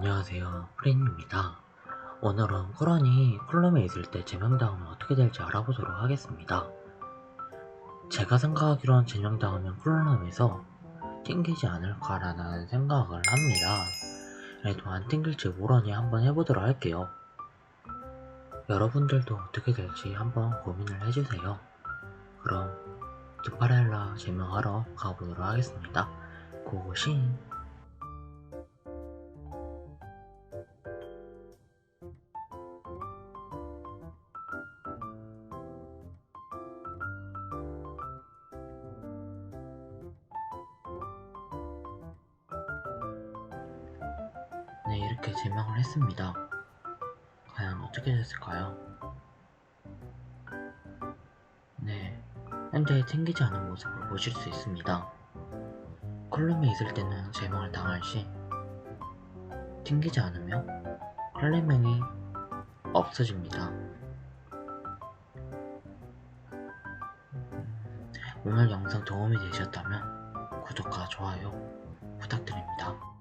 안녕하세요. 프린입니다. 오늘은 꾸런이 클럽에 있을 때 제명당하면 어떻게 될지 알아보도록 하겠습니다. 제가 생각하기론 제명당하면 클럽에서 튕기지 않을까라는 생각을 합니다. 그래도 안 튕길지 모르니 한번 해보도록 할게요. 여러분들도 어떻게 될지 한번 고민을 해주세요. 그럼 두파렐라 제명하러 가보도록 하겠습니다. 고고싱 네, 이렇게 제명을 했습니다. 과연 어떻게 됐을까요? 네, 현재 튕기지 않은 모습을 보실 수 있습니다. 컬럼에 있을 때는 제명을 당할 시 튕기지 않으면 클레명이 없어집니다. 음, 오늘 영상 도움이 되셨다면 구독과 좋아요 부탁드립니다.